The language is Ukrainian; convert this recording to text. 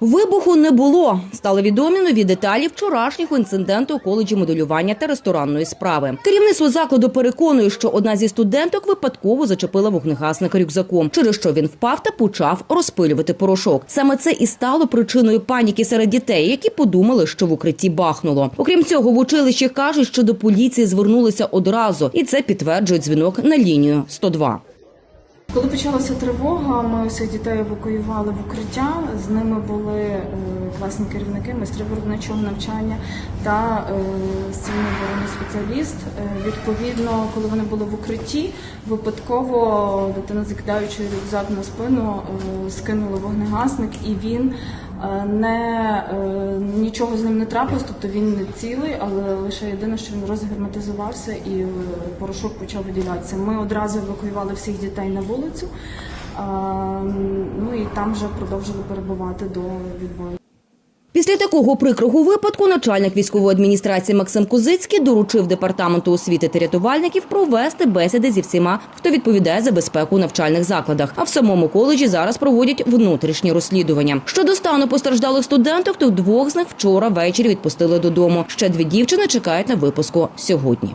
Вибуху не було. Стали відомі нові деталі вчорашнього інциденту у коледжі моделювання та ресторанної справи. Керівництво закладу переконує, що одна зі студенток випадково зачепила вогнегасника рюкзаком, через що він впав та почав розпилювати порошок. Саме це і стало причиною паніки серед дітей, які подумали, що в укритті бахнуло. Окрім цього, в училищі кажуть, що до поліції звернулися одразу, і це підтверджує дзвінок на лінію 102. Коли почалася тривога, ми усіх дітей евакуювали в укриття. З ними були власні керівники, майстри виробничого навчання та стільний сильний оборонний спеціаліст. Е, Відповідно, коли вони були в укритті, випадково дитина, закидаючи рюкзак на спину, е, скинула вогнегасник, і він е, не е, нічого з ним не трапилось, тобто він не цілий, але лише єдине, що він розгерметизувався і е, порошок почав виділятися. Ми одразу евакуювали всіх дітей на вулицю, ну і там вже продовжили перебувати до відбою. Після такого прикрого випадку начальник військової адміністрації Максим Козицький доручив департаменту освіти та рятувальників провести бесіди зі всіма, хто відповідає за безпеку у навчальних закладах. А в самому коледжі зараз проводять внутрішні розслідування. Щодо стану постраждалих студенток, то двох з них вчора ввечері відпустили додому. Ще дві дівчини чекають на випуску сьогодні.